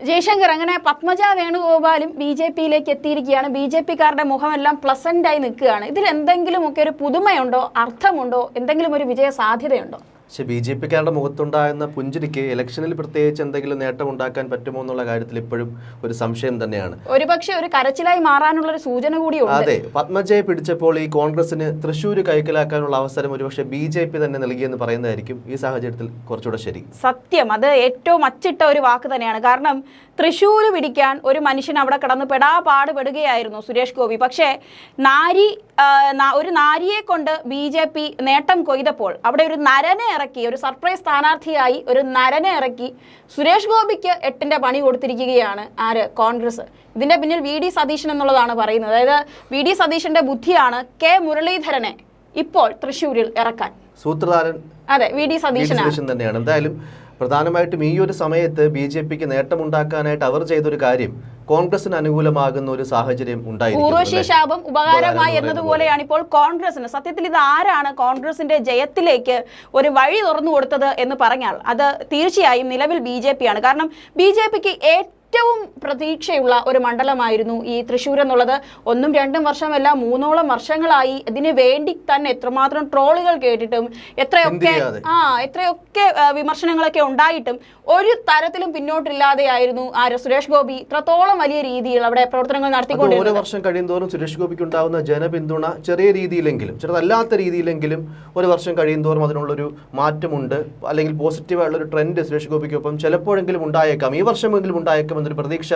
ജയശങ്കർ അങ്ങനെ Padmaja വേണുഗോപാലും B J പിയിലേക്ക് എത്തിയിരിക്കുകയാണ്. ബി ജെ പിക്കാരുടെ മുഖമെല്ലാം പ്ലസന്റ് ആയി നിൽക്കുകയാണ്. ഇതിൽ എന്തെങ്കിലുമൊക്കെ ഒരു പുതുമയുണ്ടോ അർത്ഥമുണ്ടോ എന്തെങ്കിലും ഒരു വിജയ സാധ്യതയുണ്ടോ പക്ഷെ ബി ജെ പിക്കാരുടെ മുഖത്തുണ്ടാകുന്ന പുഞ്ചിരിക്ക് ഇലക്ഷനിൽ പ്രത്യേകിച്ച് എന്തെങ്കിലും നേട്ടം ഉണ്ടാക്കാൻ പറ്റുമോ എന്നുള്ള കാര്യത്തിൽ ഇപ്പോഴും ഒരു സംശയം തന്നെയാണ്. ഒരുപക്ഷെ ഒരു കരച്ചിലായി മാറാനുള്ള ഒരു സൂചന കൂടിയുണ്ട് അതെ പത്മജയെ പിടിച്ചപ്പോൾ ഈ കോൺഗ്രസിന് തൃശ്ശൂർ കൈക്കലാക്കാനുള്ള അവസരം ഒരുപക്ഷെ ബി ജെ പി തന്നെ നൽകിയെന്ന് പറയുന്നതായിരിക്കും ഈ സാഹചര്യത്തിൽ കുറച്ചുകൂടെ ശരി. സത്യം അത് ഏറ്റവും അച്ചിട്ട ഒരു വാക്ക് തന്നെയാണ്. കാരണം തൃശ്ശൂർ പിടിക്കാൻ ഒരു മനുഷ്യൻ അവിടെ കിടന്ന് പെടാ പാടുപെടുകയായിരുന്നു സുരേഷ് ഗോപി. പക്ഷേ നാരി ഒരു നാരിയെ കൊണ്ട് ബി നേട്ടം കൊയ്തപ്പോൾ അവിടെ ഒരു നരനെ ഇറക്കി ഒരു സർപ്രൈസ് സ്ഥാനാർത്ഥിയായി ഒരു നരനെ ഇറക്കി സുരേഷ് ഗോപിക്ക് എട്ടിന്റെ പണി കൊടുത്തിരിക്കുകയാണ് ആര്? കോൺഗ്രസ്. ഇതിന്റെ പിന്നിൽ വി ഡി സതീശൻ എന്നുള്ളതാണ് പറയുന്നത്. അതായത് വി ഡി സതീശന്റെ ബുദ്ധിയാണ് കെ മുരളീധരനെ ഇപ്പോൾ തൃശ്ശൂരിൽ ഇറക്കാൻ. സൂത്രധാരൻ അതെ വി ഡി സതീശൻ തന്നെയാണ്. എന്തായാലും പ്രധാനമായിട്ടും ഈ ഒരു സമയത്ത് ബി ജെ പിക്ക് നേട്ടമുണ്ടാക്കാനായിട്ട് അവർ ചെയ്തൊരു കാര്യം കോൺഗ്രസിന് അനുകൂലമാകുന്ന ഒരു സാഹചര്യം ഉണ്ടായിരുന്നു ശാപം ഉപകാരമായി എന്നതുപോലെയാണ് ഇപ്പോൾ കോൺഗ്രസിന്. സത്യത്തിൽ ഇത് ആരാണ് കോൺഗ്രസിന്റെ ജയത്തിലേക്ക് ഒരു വഴി തുറന്നു കൊടുത്തത് എന്ന് പറഞ്ഞാൽ അത് തീർച്ചയായും നിലവിൽ ബി ജെ പി ആണ്. കാരണം ബി ജെ പിക്ക് ഏറ്റവും പ്രതീക്ഷയുള്ള ഒരു മണ്ഡലമായിരുന്നു ഈ തൃശ്ശൂർ എന്നുള്ളത്. ഒന്നും രണ്ടും വർഷമല്ല മൂന്നോളം വർഷങ്ങളായി. ഇതിനു വേണ്ടി തന്നെ എത്രമാത്രം ട്രോളുകൾ കേട്ടിട്ടും എത്രയൊക്കെ ആ എത്രയൊക്കെ വിമർശനങ്ങളൊക്കെ ഉണ്ടായിട്ടും ഒരു തരത്തിലും പിന്നോട്ടില്ലാതെയായിരുന്നു ആര് സുരേഷ് ഗോപി ഇത്രത്തോളം വലിയ രീതിയിൽ അവിടെ പ്രവർത്തനങ്ങൾ നടത്തിക്കൊണ്ട് ഓരോ വർഷം കഴിയുന്തോറും സുരേഷ് ഗോപിക്ക് ഉണ്ടാകുന്ന ജനപിന്തുണ ചെറിയ രീതിയിലെങ്കിലും ചെറുതല്ലാത്ത രീതിയിലെങ്കിലും ഒരു വർഷം കഴിയുന്തോറും അതിനുള്ളൊരു മാറ്റമുണ്ട്. അല്ലെങ്കിൽ പോസിറ്റീവായുള്ള ഒരു ട്രെൻഡ് സുരേഷ് ഗോപിക്കൊപ്പം ചിലപ്പോഴെങ്കിലും ഉണ്ടായേക്കാം. ഈ വർഷമെങ്കിലും ഉണ്ടായേക്കാം എന്നൊരു പ്രതീക്ഷ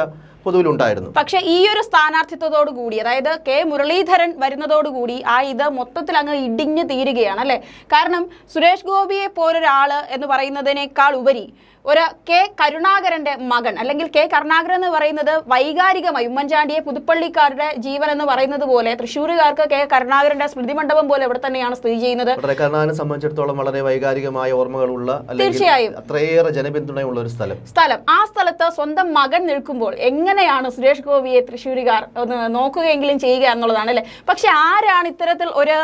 പൊതുവിലുണ്ടായിരുന്നു. പക്ഷേ ഈ ഒരു സ്ഥാനാർത്ഥിത്വത്തോടു കൂടി അതായത് കെ മുരളീധരൻ വരുന്നതോടുകൂടി ആ ഇത് മൊത്തത്തിൽ അങ്ങ് ഇടിഞ്ഞു തീരുകയാണ് അല്ലേ? കാരണം സുരേഷ് ഗോപിയെ പോലൊരാൾ എന്ന് പറയുന്നതിനേക്കാൾ ഉപരി ഒരു കെ കരുണാകരന്റെ മകൻ അല്ലെങ്കിൽ കെ കരുണാകരൻ എന്ന് പറയുന്നത് വൈകാരികമായി ഉമ്മൻചാണ്ടിയെ പുതുപ്പള്ളിക്കാരുടെ ജീവൻ എന്ന് പറയുന്നത് പോലെ തൃശ്ശൂരുകാർക്ക് കെ കരുണാകരന്റെ സ്മൃതി മണ്ഡപം പോലെ ഇവിടെ തന്നെയാണ് സ്ഥിതി ചെയ്യുന്നത്. കരുണാകരനെ സംബന്ധിച്ചിടത്തോളം വളരെ വൈകാരികമായ ഓർമ്മകളുള്ള തീർച്ചയായും. അത്രയേറെ ജനപിന്തുണയുള്ള ഒരു സ്ഥലം. സ്ഥലം. ആ സ്ഥലത്ത് സ്വന്തം മകൻ നിൽക്കുമ്പോൾ എങ്ങനെയാണ് സുരേഷ് ഗോപിയെ തൃശ്ശൂരുകാർ ഒന്ന് നോക്കുകയെങ്കിലും ചെയ്യുക എന്നുള്ളതാണ് അല്ലെ? പക്ഷെ ആരാണ് ഇത്തരത്തിൽ ഒരു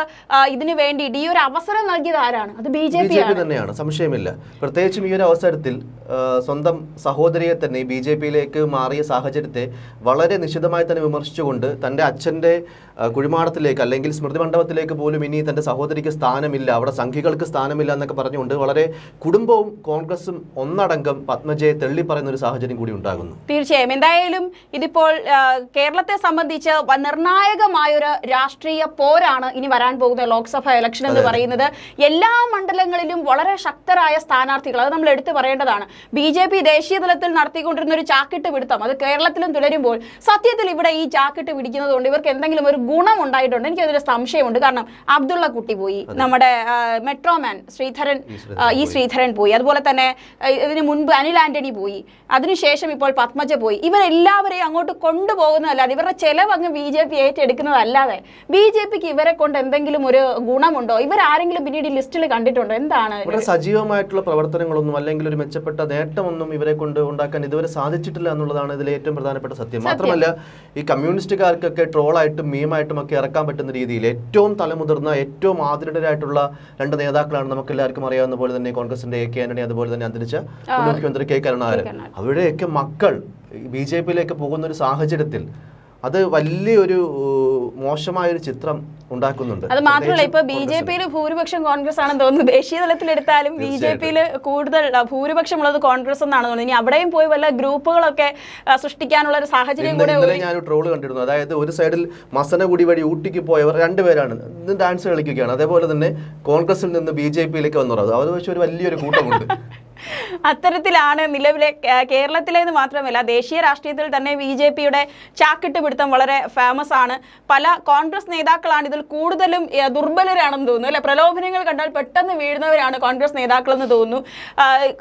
ഇതിനു വേണ്ടിയിട്ട് ഈ ഒരു അവസരം നൽകിയത് ആരാണ്? അത് ബി ജെ പി തന്നെയാണ്. സംശയമില്ല. പ്രത്യേകിച്ചും ഈ ഒരു അവസരത്തിൽ സ്വന്തം സഹോദരിയെ തന്നെ ബി ജെ പിയിലേക്ക് മാറിയ സാഹചര്യത്തെ വളരെ നിശിതമായി തന്നെ വിമർശിച്ചുകൊണ്ട് തന്റെ അച്ഛന്റെ കുഴിമാടത്തിലേക്ക് അല്ലെങ്കിൽ സ്മൃതി മണ്ഡപത്തിലേക്ക് പോലും ഇനി തന്റെ സഹോദരിക്ക് സ്ഥാനമില്ല അവിടെ സംഘികൾക്ക് സ്ഥാനമില്ല എന്നൊക്കെ പറഞ്ഞുകൊണ്ട് വളരെ കുടുംബവും കോൺഗ്രസും ഒന്നടങ്കം പത്മജയെ തള്ളി പറയുന്ന ഒരു സാഹചര്യം കൂടി ഉണ്ടാകുന്നു. തീർച്ചയായും. എന്തായാലും ഇതിപ്പോൾ കേരളത്തെ സംബന്ധിച്ച് നിർണായകമായൊരു രാഷ്ട്രീയ പോരാണ് ഇനി വരാൻ പോകുന്ന ലോക്സഭ ഇലക്ഷൻ എന്ന് പറയുന്നത്. എല്ലാ മണ്ഡലങ്ങളിലും വളരെ ശക്തരായ സ്ഥാനാർത്ഥികൾ അത് നമ്മൾ എടുത്തു പറയേണ്ടതാണ്. ബി ജെ പി ദേശീയ തലത്തിൽ നടത്തിക്കൊണ്ടിരുന്ന ഒരു ചാക്കിട്ട് പിടുത്തം. അത് കേരളത്തിലും തുടരുമ്പോൾ സത്യത്തിൽ ഇവിടെ ഈ ചാക്കിട്ട് പിടിക്കുന്നത് കൊണ്ട് ഇവർക്ക് എന്തെങ്കിലും ഒരു ഗുണം ഉണ്ടായിട്ടുണ്ട്. എനിക്ക് അതിൽ സംശയമുണ്ട്. കാരണം അബ്ദുള്ള കുട്ടി പോയി. നമ്മുടെ മെട്രോമാൻ ശ്രീധരൻ ഈ ശ്രീധരൻ പോയി. അതുപോലെ തന്നെ ഇതിന് മുൻപ് അനിൽ ആന്റണി പോയി. അതിനുശേഷം ഇപ്പോൾ പത്മജ പോയി. ഇവരെല്ലാവരെയും അങ്ങോട്ട് കൊണ്ടുപോകുന്നതല്ലാതെ ഇവരുടെ ചെലവ് അങ്ങ് ബി ജെ പി ഏറ്റെടുക്കുന്നതല്ലാതെ ബി ജെ പിക്ക് ഇവരെ കൊണ്ട് എന്തെങ്കിലും ഒരു ഗുണമുണ്ടോ? ഇവരാരെങ്കിലും പിന്നീട് ഈ ലിസ്റ്റിൽ കണ്ടിട്ടുണ്ടോ? എന്താണ് സജീവമായിട്ടുള്ള പ്രവർത്തനങ്ങളൊന്നും അല്ലെങ്കിൽ ഒരു മെച്ചപ്പെട്ട നേട്ടമൊന്നും ഇവരെ കൊണ്ട് ഉണ്ടാക്കാൻ ഇതുവരെ സാധിച്ചിട്ടില്ല എന്നുള്ളതാണ് ഇതിലെ ഏറ്റവും പ്രധാനപ്പെട്ട സത്യം. മാത്രമല്ല ഈ കമ്മ്യൂണിസ്റ്റുകാർക്കൊക്കെ ട്രോളായിട്ടും മീമായിട്ടും ഒക്കെ ഇറക്കാൻ പറ്റുന്ന രീതിയിൽ ഏറ്റവും തലമുതിർന്ന ഏറ്റവും ആദരണരായിട്ടുള്ള രണ്ട് നേതാക്കളാണ് നമുക്ക് എല്ലാവർക്കും അറിയാവുന്ന പോലെ തന്നെ കോൺഗ്രസിന്റെ എ കെ ആന്റണി അതുപോലെ തന്നെ അന്തരിച്ച മുഖ്യമന്ത്രി കെ കരുണാകരൻ. അവരുടെയൊക്കെ മക്കൾ ബി ജെ പിയിലേക്ക് പോകുന്ന ഒരു സാഹചര്യത്തിൽ അത് വലിയൊരു മോശമായൊരു ചിത്രം ഉണ്ടാക്കുന്നുണ്ട്. അത് മാത്രമല്ല ഇപ്പൊ ബി ജെ. പിയിൽ ഭൂരിപക്ഷം കോൺഗ്രസ് ആണെന്ന് തോന്നുന്നു. ദേശീയ തലത്തിൽ എടുത്താലും ബി ജെ പിയിൽ കൂടുതൽ ഭൂരിപക്ഷം ഉള്ളത് കോൺഗ്രസ് എന്നാണ് തോന്നുന്നത് ഇനി അവിടെയും പോയി വല്ല ഗ്രൂപ്പുകളൊക്കെ സൃഷ്ടിക്കാനുള്ള ഒരു സാഹചര്യം കൂടെ ഇന്നലെ ഞാൻ ട്രോൾ കണ്ടിരുന്നു. അതായത് ഒരു സൈഡിൽ മസനഗുടി വഴി ഊട്ടിക്ക് പോയവർ രണ്ടുപേരാണ്. ഡാൻസ് കളിക്കുകയാണ്. അതേപോലെ തന്നെ കോൺഗ്രസിൽ നിന്ന് ബി ജെ പിയിലേക്ക് വന്നവർ അത് വെച്ച് ഒരു വലിയൊരു കൂട്ടമുണ്ട്. അത്തരത്തിലാണ് നിലവിലെ കേ- കേരളത്തിലേന്ന് മാത്രമല്ല ദേശീയ രാഷ്ട്രീയത്തിൽ തന്നെ ബി ജെ പിയുടെ ചാക്കിട്ട് പിടുത്തം വളരെ ഫേമസ് ആണ്. പല കോൺഗ്രസ് നേതാക്കളാണ് ഇതിൽ കൂടുതലും ദുർബലരാണെന്ന് തോന്നുന്നു. അല്ലെ? പ്രലോഭനങ്ങൾ കണ്ടാൽ പെട്ടെന്ന് വീഴുന്നവരാണ് കോൺഗ്രസ് നേതാക്കളെന്ന് തോന്നുന്നു.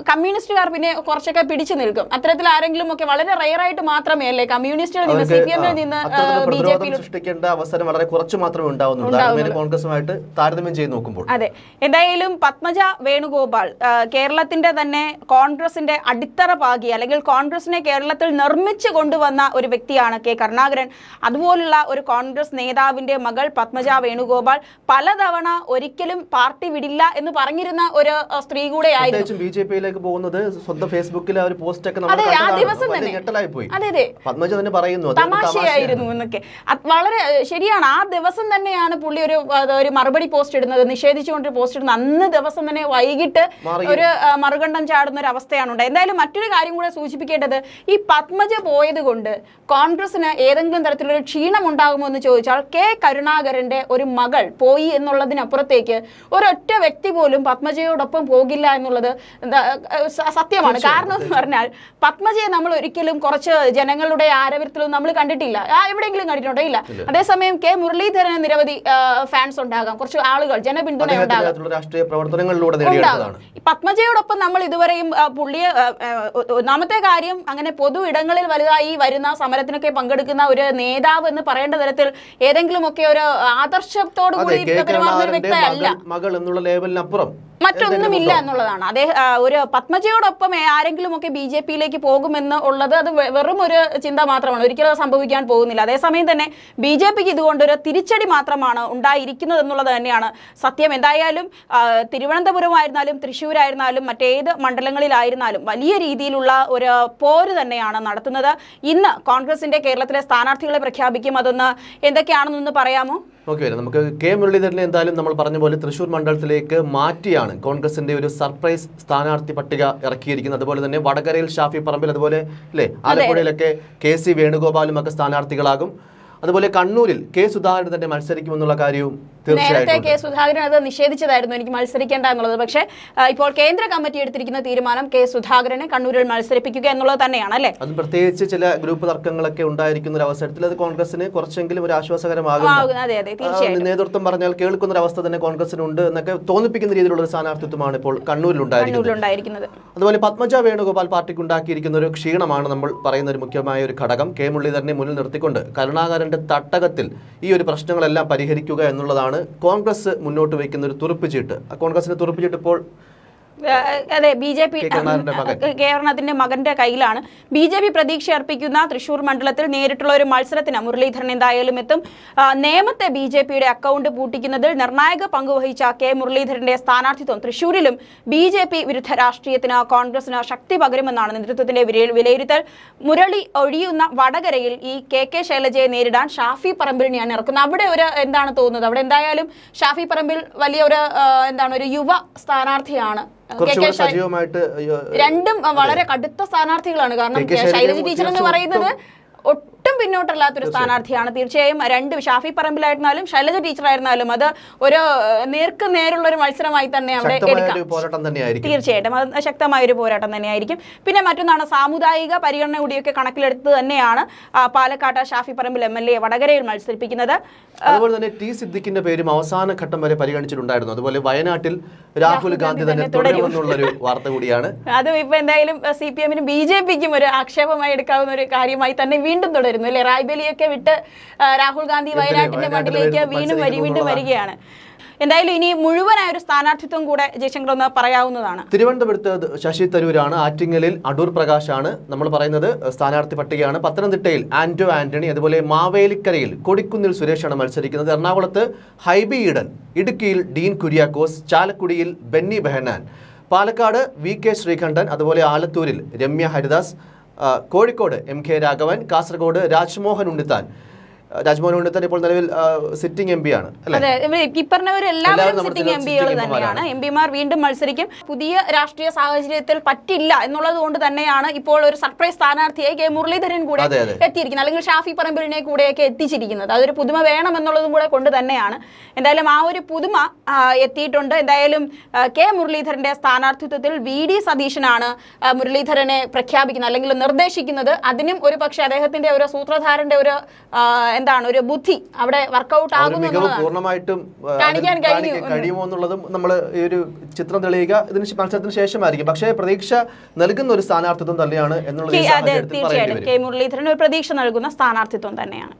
കമ്മ്യൂണിസ്റ്റുകാർ പിന്നെ കുറച്ചൊക്കെ പിടിച്ചു നിൽക്കും. അത്തരത്തിൽ ആരെങ്കിലും ഒക്കെ വളരെ റയറായിട്ട് മാത്രമേ അല്ലേ? കമ്മ്യൂണിസ്റ്റുകളിൽ നിന്ന് സി പി എമ്മിൽ നിന്ന് ബി ജെ പി സൃഷ്ടിക്കേണ്ട അവസരം വളരെ കുറച്ച് മാത്രമേ ഉണ്ടാവുന്നുള്ളൂ. കോൺഗ്രസുമായിട്ട് താരതമ്യം ചെയ്ത് നോക്കുമ്പോൾ. അതെ. എന്തായാലും പത്മജ വേണുഗോപാൽ കേരളത്തിന്റെ തന്നെ കോൺഗ്രസിന്റെ അടിത്തറ പാകി അല്ലെങ്കിൽ കോൺഗ്രസിനെ കേരളത്തിൽ നിർമ്മിച്ചു കൊണ്ടുവന്ന ഒരു വ്യക്തിയാണ് കെ കരുണാകരൻ. അതുപോലുള്ള ഒരു കോൺഗ്രസ് നേതാവിന്റെ മകൾ പത്മജ വേണുഗോപാൽ പലതവണ ഒരിക്കലും പാർട്ടി വിടില്ല എന്ന് പറഞ്ഞിരുന്ന ഒരു സ്ത്രീ കൂടെ ആയിരുന്നു ബി ജെ പിയിലേക്ക് പോകുന്നത് സ്വന്തം ഫേസ്ബുക്കിൽ ഒരു പോസ്റ്റ് ഒക്കെ അതെ, ആ. ദിവസം തന്നെ. പോയി അതെ അതെ. പത്മജ തന്നെ പറയുന്നു തമാശയായിരുന്നു എന്നൊക്കെ. വളരെ ശരിയാണ്. ആ ദിവസം തന്നെയാണ് പുള്ളി ഒരു ഒരു മറുപടി പോസ്റ്റ് ഇടുന്നത്. നിഷേധിച്ചുകൊണ്ട് പോസ്റ്റ് ഇടുന്നത്. അന്ന് ദിവസം തന്നെ വൈകിട്ട് ഒരു ആ, മറുകണ്ഠം ചാടുന്ന ഒരു അവസ്ഥയാണ് ഉണ്ട് എന്തായാലും മറ്റൊരു കാര്യം കൂടെ സൂചിപ്പിക്കേണ്ടത് ഈ പത്മജ പോയത് കൊണ്ട് കോൺഗ്രസിന് ഏതെങ്കിലും തരത്തിലൊരു ക്ഷീണം ഉണ്ടാകുമോ എന്ന് ചോദിച്ചാൽ കെ കരുണാകരന്റെ ഒരു മകൾ പോയി എന്നുള്ളതിനപ്പുറത്തേക്ക് ഒരൊറ്റ വ്യക്തി പോലും പത്മജയോടൊപ്പം പോകില്ല എന്നുള്ളത് സത്യമാണ്. കാരണം എന്ന് പറഞ്ഞാൽ പത്മജയെ നമ്മൾ ഒരിക്കലും കുറച്ച് ജനങ്ങളുടെ ആരവരത്തിലും നമ്മൾ കണ്ടിട്ടില്ല. എവിടെയെങ്കിലും കണ്ടിട്ടുണ്ടോ? ഇല്ല. അതേസമയം കെ മുരളീധരന് നിരവധി ഫാൻസ് ഉണ്ടാകാം. കുറച്ച് ആളുകൾ ജനപിന്തുണ ഉണ്ടാകാം. പത്മജയോടൊപ്പം നമ്മൾ ഇതുവരെയും പുള്ളിയെ ഒന്നാമത്തെ കാര്യം അങ്ങനെ പൊതു ഇടങ്ങളിൽ വലുതായി വരുന്ന സമരത്തിനൊക്കെ പങ്കെടുക്കുന്ന ഒരു നേതാവ് എന്ന് പറയേണ്ട തരത്തിൽ ഏതെങ്കിലുമൊക്കെ ഒരു ആദർശത്തോടു അതെ കൂടി കെ പെരുമാറുന്ന ഒരു വ്യക്തിയല്ല മകൾ എന്നുള്ള എന്നുള്ള മറ്റൊന്നുമില്ല എന്നുള്ളതാണ്. അദ്ദേഹം ഒരു പത്മജയോടൊപ്പം ആരെങ്കിലും ഒക്കെ ബി ജെ പിയിലേക്ക് പോകുമെന്ന് ഉള്ളത് അത് വെറും ഒരു ചിന്ത മാത്രമാണ്. ഒരിക്കലും അത് സംഭവിക്കാൻ പോകുന്നില്ല. അതേസമയം തന്നെ ബി ജെ പിക്ക് ഇതുകൊണ്ട് ഒരു തിരിച്ചടി മാത്രമാണ് ഉണ്ടായിരിക്കുന്നത് എന്നുള്ളത് തന്നെയാണ് സത്യം. എന്തായാലും തിരുവനന്തപുരമായിരുന്നാലും തൃശ്ശൂരായിരുന്നാലും മറ്റേത് മണ്ഡലങ്ങളിലായിരുന്നാലും വലിയ രീതിയിലുള്ള ഒരു പോര് തന്നെയാണ് നടത്തുന്നത്. ഇന്ന് കോൺഗ്രസിന്റെ കേരളത്തിലെ സ്ഥാനാർത്ഥികളെ പ്രഖ്യാപിക്കും അതൊന്ന് എന്തൊക്കെയാണെന്നൊന്ന് പറയാമോ? ഓക്കെ വരാം. നമുക്ക് കെ മുരളീധരനെ എന്തായാലും നമ്മൾ പറഞ്ഞ പോലെ തൃശ്ശൂർ മണ്ഡലത്തിലേക്ക് മാറ്റിയാണ്. കോൺഗ്രസിന്റെ ഒരു സർപ്രൈസ് സ്ഥാനാർത്ഥി പട്ടിക ഇറക്കിയിരിക്കുന്നത്. അതുപോലെ തന്നെ വടകരയിൽ ഷാഫി പറമ്പിൽ അതുപോലെ അല്ലേ ആലപ്പുഴയിലൊക്കെ കെ സി വേണുഗോപാലും ഒക്കെ സ്ഥാനാർത്ഥികളാകും. അതുപോലെ കണ്ണൂരിൽ കെ സുധാകരൻ തന്നെ മത്സരിക്കുമെന്നുള്ള കാര്യവും നേരത്തെ കെ സുധാകരൻ അത് നിഷേധിച്ചതായിരുന്നു എനിക്ക് മത്സരിക്കേണ്ട എന്നുള്ളത്. പക്ഷേ ഇപ്പോൾ കേന്ദ്ര കമ്മിറ്റി എടുത്തിരിക്കുന്ന തീരുമാനം കെ സുധാകരനെ കണ്ണൂരിൽ മത്സരിപ്പിക്കുക എന്നുള്ളത് തന്നെയാണ് അല്ലേ അത് പ്രത്യേകിച്ച് ചില ഗ്രൂപ്പ് തർക്കങ്ങളൊക്കെ ഉണ്ടായിരിക്കുന്ന ഒരു അവസരത്തിൽ അത് കോൺഗ്രസിന് കുറച്ചെങ്കിലും ഒരു ആശ്വാസകരമാകും അതെ അതെ തീർച്ചയായും നേതൃത്വം പറഞ്ഞാൽ കേൾക്കുന്ന ഒരു അവസ്ഥ തന്നെ കോൺഗ്രസിനുണ്ട് എന്നൊക്കെ തോന്നിപ്പിക്കുന്ന രീതിയിലുള്ള ഒരു സ്ഥാനാർത്ഥിത്വമാണ് ഇപ്പോൾ കണ്ണൂരിൽ ഉണ്ടായിരിക്കുന്നത് അതുപോലെ പത്മജ വേണുഗോപാൽ പാർട്ടിക്ക് ഉണ്ടാക്കിയിരിക്കുന്ന ഒരു ക്ഷീണമാണ് നമ്മൾ പറയുന്ന ഒരു മുഖ്യമായ ഒരു ഘടകം കെ മുരളീധരനെ മുന്നിൽ നിർത്തിക്കൊണ്ട് കരുണാകരന്റെ തട്ടകത്തിൽ ഈ ഒരു പ്രശ്നങ്ങളെല്ലാം പരിഹരിക്കുക എന്നുള്ളതാണ് കോൺഗ്രസ് മുന്നോട്ട് വയ്ക്കുന്ന ഒരു തുറുപ്പുചീട്ട് ആ കോൺഗ്രസിന്റെ തുറുപ്പുചീട്ട് ഇപ്പോൾ ആ, അതെ ബി ജെ പി കേരളത്തിന്റെ മകന്റെ കയ്യിലാണ്. ബി ജെ പി പ്രതീക്ഷ അർപ്പിക്കുന്ന തൃശൂർ മണ്ഡലത്തിൽ നേരിട്ടുള്ള ഒരു മത്സരത്തിന് മുരളീധരൻ എന്തായാലും എത്തും. നേമത്തെ ബി ജെ പിയുടെ അക്കൗണ്ട് പൂട്ടിക്കുന്നതിൽ നിർണായക പങ്കുവഹിച്ച കെ മുരളീധരന്റെ സ്ഥാനാർത്ഥിത്വം തൃശൂരിലും ബി ജെ പി വിരുദ്ധ രാഷ്ട്രീയത്തിന് കോൺഗ്രസിന് ശക്തി പകരുമെന്നാണ് നേതൃത്വത്തിന്റെ വിലയിരുത്തൽ. മുരളി ഒഴിയുന്ന വടകരയിൽ ഈ കെ കെ ശൈലജയെ നേരിടാൻ ഷാഫി പറമ്പിലിനെയാണ് ഇറക്കുന്നത്. അവിടെ ഒരു എന്താണ് തോന്നുന്നത്? അവിടെ എന്തായാലും ഷാഫി പറമ്പിൽ വലിയ ഒരു എന്താണ് ഒരു യുവ സ്ഥാനാർത്ഥിയാണ് കുറച്ചുകൂടി സജീവമായിട്ട് രണ്ടും വളരെ കടുത്ത സ്ഥാനാർത്ഥികളാണ്. കാരണം ശൈലജ ടീച്ചർ എന്ന് പറയുന്നത് ഒട്ടും പിന്നോട്ടല്ലാത്തൊരു സ്ഥാനാർത്ഥിയാണ്. തീർച്ചയായും രണ്ട് ഷാഫി പറമ്പിലായിരുന്നാലും ശൈലജ ടീച്ചർ ആയിരുന്നാലും അത് ഒരു നേർക്ക് നേരുള്ള ഒരു മത്സരമായി തന്നെ അവിടെ തീർച്ചയായിട്ടും. അത് ശക്തമായ ഒരു പോരാട്ടം തന്നെയായിരിക്കും. പിന്നെ മറ്റൊന്നാണ് സാമുദായിക പരിഗണന കൂടിയൊക്കെ കണക്കിലെടുത്ത് തന്നെയാണ് പാലക്കാട്ട് Shafi Parambil M L A വടകരയിൽ മത്സരിപ്പിക്കുന്നത്. അതുപോലെ തന്നെ ടി സിദ്ദിഖിന്റെ പേരും അവസാന ഘട്ടം വരെ പരിഗണിച്ചിട്ടുണ്ടായിരുന്നു. അതുപോലെ വയനാട്ടിൽ രാഹുൽ ഗാന്ധി തന്നെ തുടരുമെന്നുള്ളൊരു വാർത്ത കൂടിയാണ്. അതും ഇപ്പൊ എന്തായാലും സി പി എമ്മിനും ബി ജെ പിക്കും ഒരു ആക്ഷേപമായി എടുക്കാവുന്ന ഒരു കാര്യമായി തന്നെ വീണ്ടും തുടരുന്നു. അല്ലെ? റായ്ബലിയൊക്കെ വിട്ട് രാഹുൽ ഗാന്ധി വയനാട്ടിന്റെ മണ്ണിലേക്ക് വീണ്ടും വരി വീണ്ടും വരികയാണ്. എന്തായാലും ഇനി മുഴുവനായ ഒരു സ്ഥാനാർത്ഥിത്വം കൂടെ ജയശങ്കർ ഒന്ന് പറയാവുന്നതാണ്. തിരുവനന്തപുരത്ത് ശശി തരൂരാണ് ആറ്റിങ്ങലിൽ അടൂർ പ്രകാശാണ് നമ്മൾ പറയുന്നത് സ്ഥാനാർത്ഥി പട്ടികയാണ്. പത്തനംതിട്ടയിൽ ആന്റോ ആന്റണി അതുപോലെ മാവേലിക്കരയിൽ കൊടിക്കുന്നിൽ സുരേഷാണ് മത്സരിക്കുന്നത്. എറണാകുളത്ത് ഹൈബി ഈഡൻ ഇടുക്കിയിൽ ഡീൻ കുര്യാക്കോസ് ചാലക്കുടിയിൽ ബെന്നി ബെഹനാൻ പാലക്കാട് വി കെ ശ്രീകണ്ഠൻ അതുപോലെ ആലത്തൂരിൽ രമ്യ ഹരിദാസ് കോഴിക്കോട് എം കെ രാഘവൻ കാസർഗോഡ് രാജ്മോഹൻ ഉണ്ണിത്താൻ. രാജ്മോഹൻ ഉണ്ണിത്തൻ ഇപ്പോൾ നിലവിൽ സിറ്റിംഗ് എം പി ആണ് തന്നെയാണ്. എം പിമാർ വീണ്ടും മത്സരിക്കും. പുതിയ രാഷ്ട്രീയ സാഹചര്യത്തിൽ പറ്റില്ല എന്നുള്ളത് കൊണ്ട് തന്നെയാണ് ഇപ്പോൾ ഒരു സർപ്രൈസ് സ്ഥാനാർത്ഥിയായി കെ മുരളീധരൻ കൂടെ. എത്തിയിരിക്കുന്നത്. അല്ലെങ്കിൽ ഷാഫി പറമ്പിലിനെ കൂടെയൊക്കെ എത്തിച്ചിരിക്കുന്നത്. അതൊരു പുതുമ വേണം എന്നുള്ളതും കൂടെ കൊണ്ട് തന്നെയാണ്. എന്തായാലും ആ ഒരു പുതുമ എത്തിയിട്ടുണ്ട്. എന്തായാലും കെ മുരളീധരന്റെ സ്ഥാനാർത്ഥിത്വത്തിൽ വി ഡി സതീശനാണ് മുരളീധരനെ പ്രഖ്യാപിക്കുന്നത് അല്ലെങ്കിൽ നിർദ്ദേശിക്കുന്നത്. അതിനും ഒരു പക്ഷേ അദ്ദേഹത്തിന്റെ ഒരു സൂത്രധാരന്റെ ഒരു എന്താണ് ഒരു ബുദ്ധി അവിടെ വർക്കൗട്ട് ഒരു ആകുന്നു പൂർണമായിട്ടും കാണിക്കാൻ കഴിയും കഴിയുമോ എന്നുള്ളതും നമ്മൾ ഈ ഒരു ചിത്രം തെളിയുക. ഇതിന് മത്സരത്തിന് ശേഷമായിരിക്കും. പക്ഷേ പ്രതീക്ഷ നൽകുന്ന ഒരു സ്ഥാനാർത്ഥിത്വം തന്നെയാണ് എന്നുള്ളത് തീർച്ചയായിട്ടും. കെ മുരളീധരൻ ഒരു പ്രതീക്ഷ നൽകുന്ന സ്ഥാനാർത്ഥിത്വം തന്നെയാണ്.